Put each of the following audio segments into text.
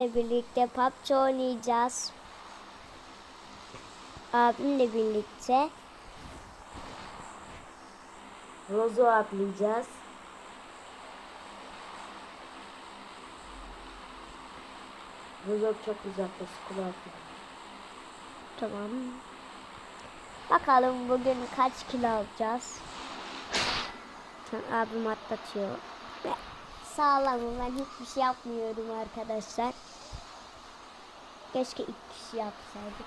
birlikte PUBG oynayacağız. Abimle birlikte. Rozo atlayacağız. Rozo çok uzakta skula atlıyor. Tamam. Bakalım bugün kaç kilo alacağız. Abim atlatıyor. Sağlamım ben hiçbir şey yapmıyorum arkadaşlar. Keşke iki kişi yapsaydık.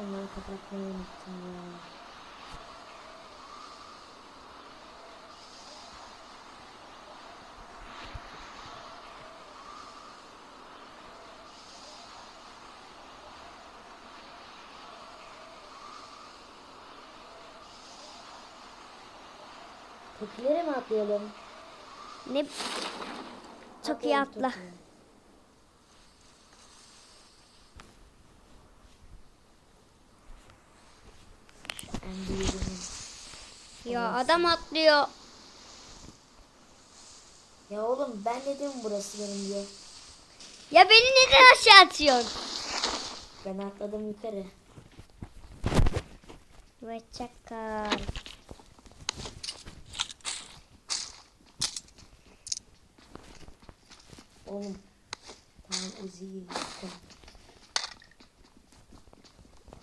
Onları kapatmayı unuttum ya. Tekilere mi atlayalım? Ne? Çok iyi atla. Büyüğünün. Ya adam atlıyor. Ya oğlum ben dedim burası benim diye. Ya beni neden aşağı atıyorsun? Ben atladım yukarı. Ve çakal. Oğlum. Tamam Uzi'yi yıktım.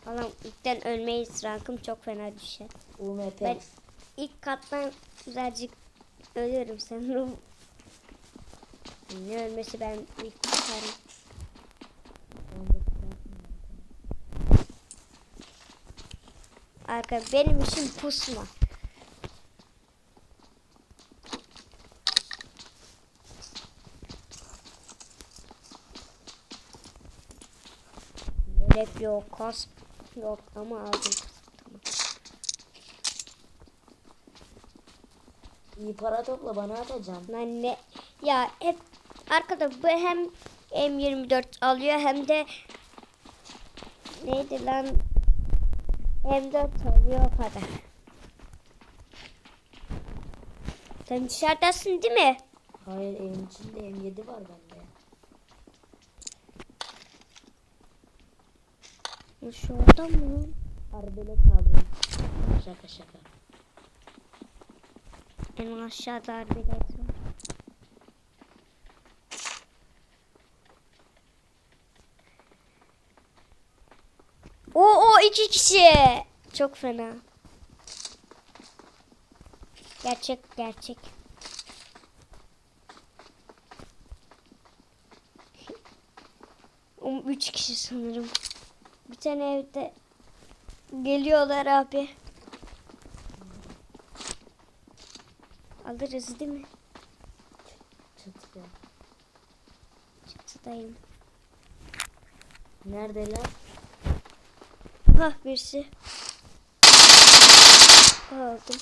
Falan ilkten ölmeyiz rankım çok fena düşer. UMP. Ben ilk kattan güzelcik ölüyorum sanırım. Ne ölmesi ben ilk tutarım. Arka benim için pusma. Yelek yok, kask yok ama aldım. Tamam. İyi para topla bana atacağım. Lan ne? Ya hep arkada bu hem M24 alıyor hem de neydi lan M4 alıyor o kadar. Sen dışarıdasın değil mi? Hayır evin içinde M7 var bende. Ya Şu adam mı? Arbelet aldım. Şaka şaka. En aşağıda arbelet var. O o iki kişi. Çok fena. Gerçek gerçek. O üç kişi sanırım. Bir tane evde geliyorlar abi. Alırız değil mi? Çıktı. Çatıdayım. Neredeler? Hah birisi. Aldım.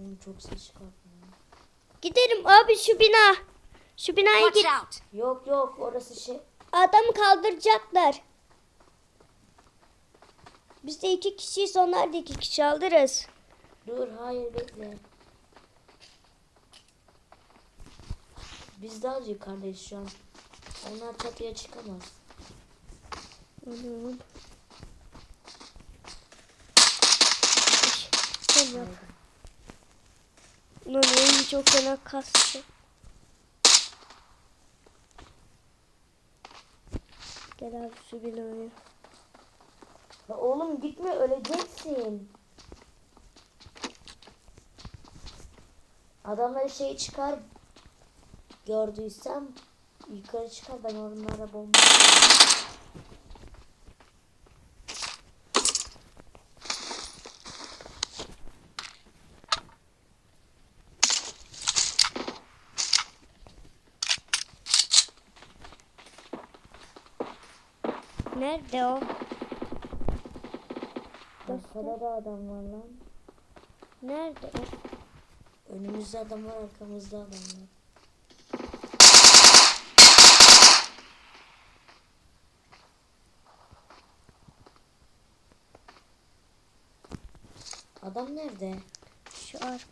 Oğlum çok ses çıkartmıyor. Giderim abi şu bina. Şu binaya git. out! Yok yok orası şey. Adamı kaldıracaklar. Biz de iki kişiyiz onlar da iki kişi alırız. Dur hayır bekle. Biz daha yukarıdayız şu an. Onlar çatıya çıkamaz. Sen yap. Lan oyun çok fena kastı. Gel abi şu binaya. Ya oğlum gitme öleceksin. Adamları şey çıkar. Gördüysem yukarı çıkar ben onlara bomba. Nerede o? Arkada da adam var lan. Nerede o? Önümüzde adam var arkamızda adam var. Adam nerede? Şu ar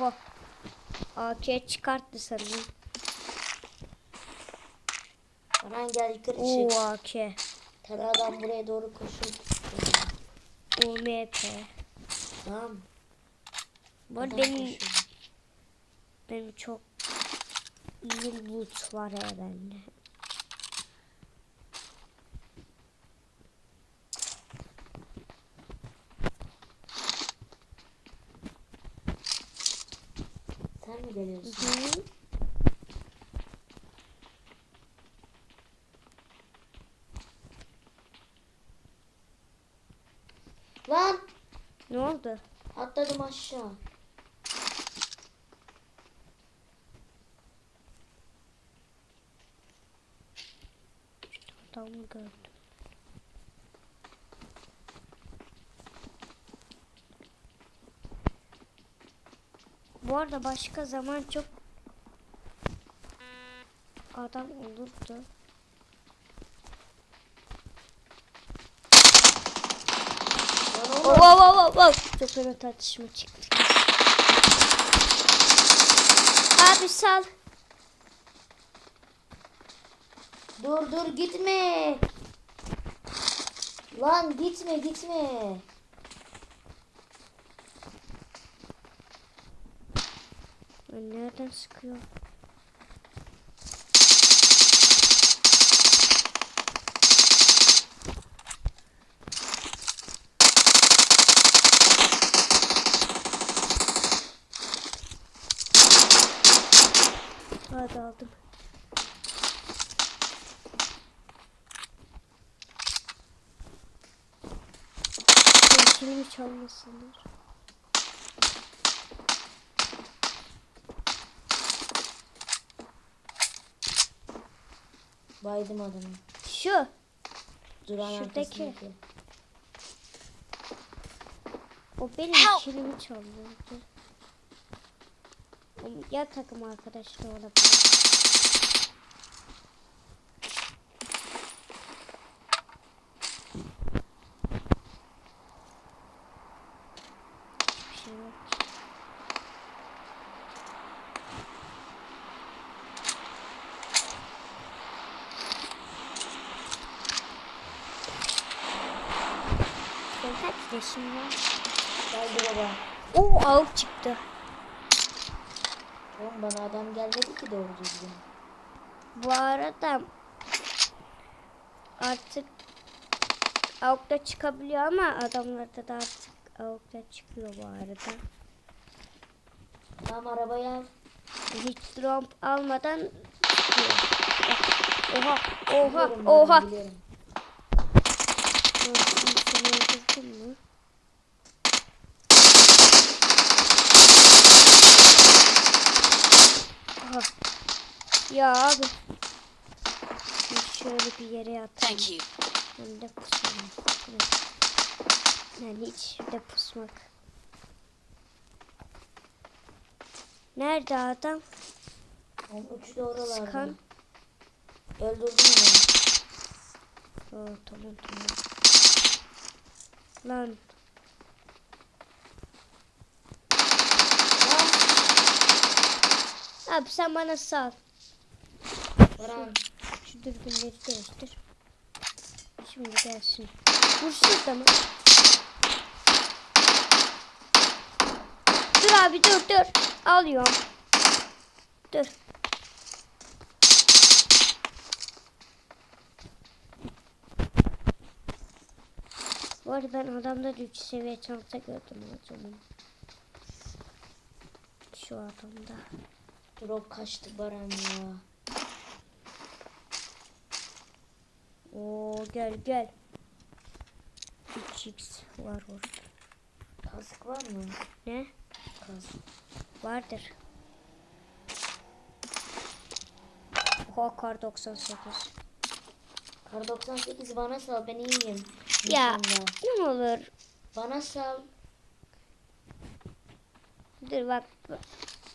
Oha. AK çıkarttı sanırım. Baran gel yukarı Oo çık. AK. Tane adam buraya doğru koşup. UMP. Tamam. Bu arada benim, koşuyor. benim çok iyi loot var ya bende. Sen mi geliyorsun? Hı. Lan Ne oldu? atladım aşağı. Adamı gördüm. Bu arada başka zaman çok adam olurdu. Oh, wow, wow, wow. Çok fena tartışma çıktı. Abi sal. Dur dur gitme. Lan gitme gitme. Ben nereden sıkıyor? Hadi aldım. Pençelimi çalmasınlar. Baydım adamı. Şu. Duran Şuradaki. arkasındaki. O benim kilimi çalıyordu. Ya takım arkadaşları olabilir. Hiçbir şey yok. Yaşın var? Geldi baba. Oo avuk çıktı. Oğlum bana adam gelmedi ki doğru düzgün. Bu arada artık avukta çıkabiliyor ama adamlarda da artık avukta çıkıyor bu arada. Tamam arabayı al. Hiç drop almadan. Oha, oha, Biliyorum oha. biliyorum. Öldürdün mü? Aha. Ya abi. Şöyle bir yere yatayım. Thank you. Hem de. Evet. Yani hiç de pusmak. Nerede adam? Oğlum uçtu oralarda. Sıkan. Öldürdün mü? Oo, tamam tamam. Lan Lan. abi sen bana sal. Baran. Şu dürbünleri değiştir. Şimdi gelsin. Vur şurada mı? Dur abi dur dur. Alıyorum. Dur. Bu arada ben adamda 3 seviye çanta gördüm o zaman. Şu adamda. Drop kaçtı Baran ya. Oo gel gel. 3x var orada. Kask var mı? Ne? Kask. Vardır. Oha kar 98. Kar 98 bana sal ben iyiyim. Ya ne olur. Bana sal. Dur bak.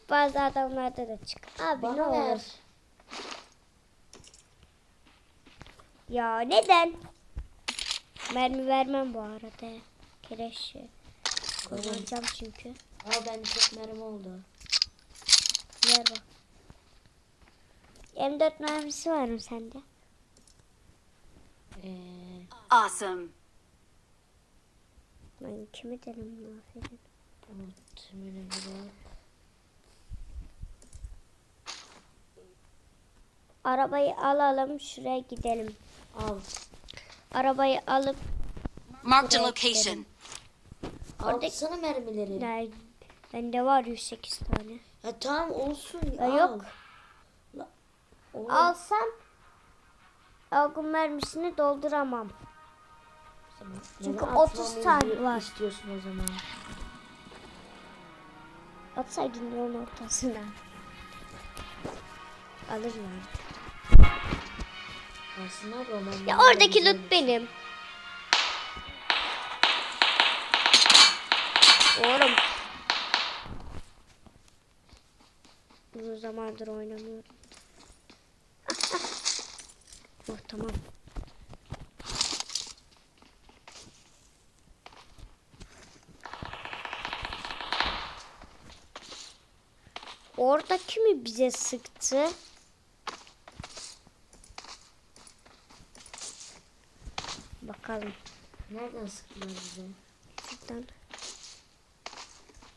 Bazı adamlarda da çık. Abi ne Bana ver. olur. Ya neden? Mermi vermem bu arada. Kereşe. Kullanacağım çünkü. Aa ben çok mermi oldu. Ver bak. M4 mermisi var mı sende? Ee, Awesome. Ben kimi derim aferin. tamam. Tümünü bırak. Arabayı alalım şuraya gidelim. Al. Arabayı alıp Marked a location. Orada- Alsana mermileri. ya, bende var 108 tane. Ya tamam olsun. Ya al. yok. La- Oğlum, Alsam algın mermisini dolduramam. Çünkü Neden 30 atmamı tane var. istiyorsun o zaman. Atsaydın yolun ortasına. Alırlar. Aslında roman. Ya oradaki loot benim. Oğlum. Uzun zamandır oynamıyorum. oh tamam. Orada kimi bize sıktı? Bakalım. Nereden sıktılar bize? Şuradan.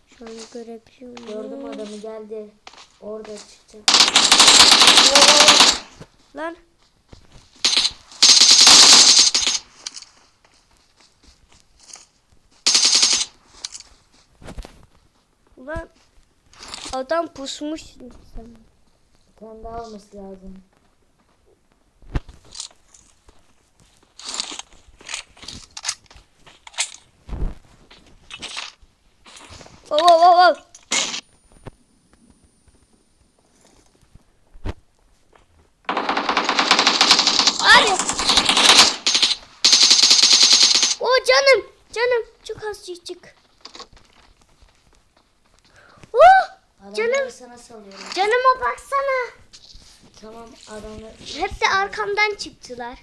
Şu an görebiliyor muyum? Gördüm adamı geldi. Orada çıkacak. Lan. Ulan adam pusmuş sen. Daha olması lazım. Oh, oh, oh, oh. Abi. O canım, canım çok azıcık. Oh, Canım. sana salıyorum. canıma baksana. Tamam adamlar. Hep de arkamdan çıktılar.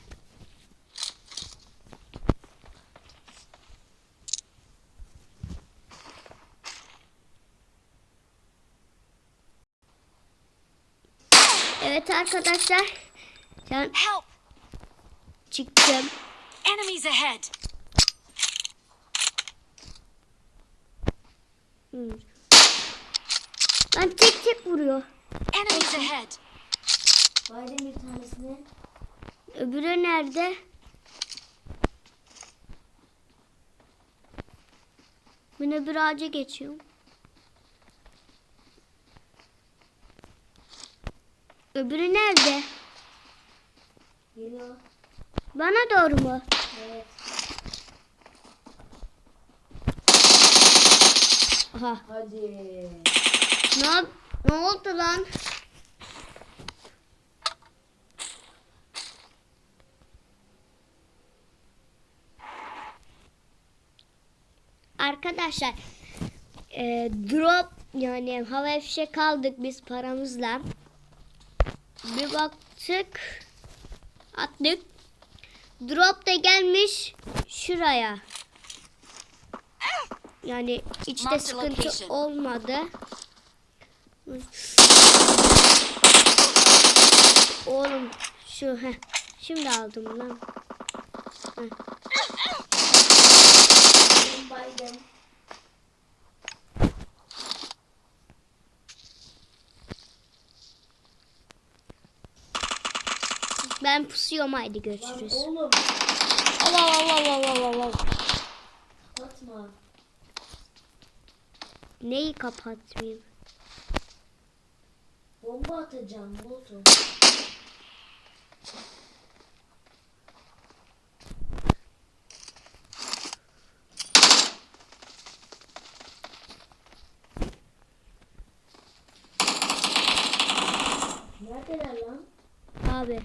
Evet arkadaşlar. Ben Help! çıktım. Enemies ahead! Hmm. Ben tek tek vuruyor. Enemies ahead! Baydım bir tanesini. Öbürü nerede? Ben öbür ağaca geçiyorum. Öbürü nerede? Geliyor. Bana doğru mu? Evet. Aha. Hadi. Ne, ne oldu lan? Arkadaşlar e, drop yani hava fişek aldık biz paramızla. Bir baktık attık. Drop da gelmiş şuraya. Yani içte sıkıntı location. olmadı. Oğlum şu heh. Şimdi aldım lan. Heh. Baydım. Ben pusuyorum haydi Lan görüşürüz. oğlum. Al al al al al al al. Atma. Neyi kapatmayayım? Bomba atacağım. Molotov. Neredeler lan? Abi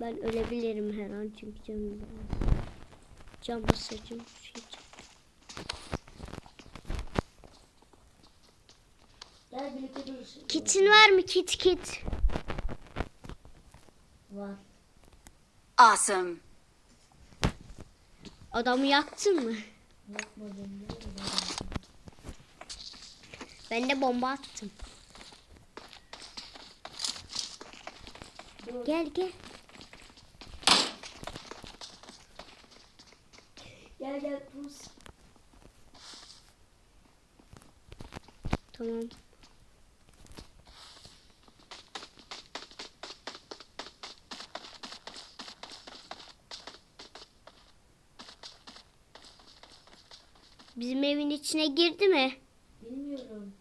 ben ölebilirim her an çünkü canım Cam basacağım. Şey Gel birlikte durursun. Kitin var mı kit kit? Var. Awesome. Adamı yaktın mı? Oldu? Ben de bomba attım. Gel gel. Gel gel pus. Tamam. Bizim evin içine girdi mi? Bilmiyorum.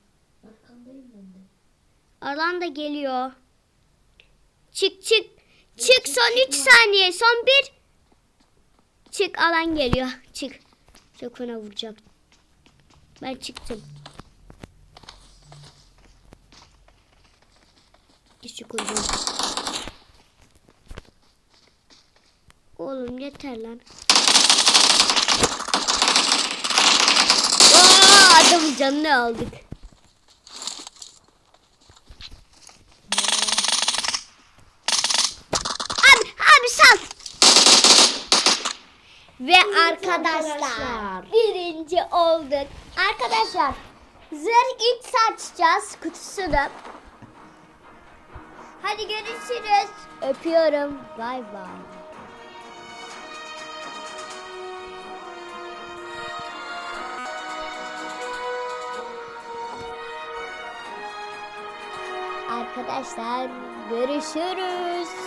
Arkandayım ben de. Alan da geliyor. Çık çık. Çık son 3 saniye. Son 1. Çık alan geliyor. Çık. Çok fena vuracağım. Ben çıktım. Küçük koyacağım. Oğlum yeter lan. Aa, adamın canını aldık. Abi, abi sal. Ve arkadaşlar, birinci olduk. Arkadaşlar zırh ilk açacağız kutusunu. Hadi görüşürüz. Öpüyorum. Bay bay. Arkadaşlar görüşürüz.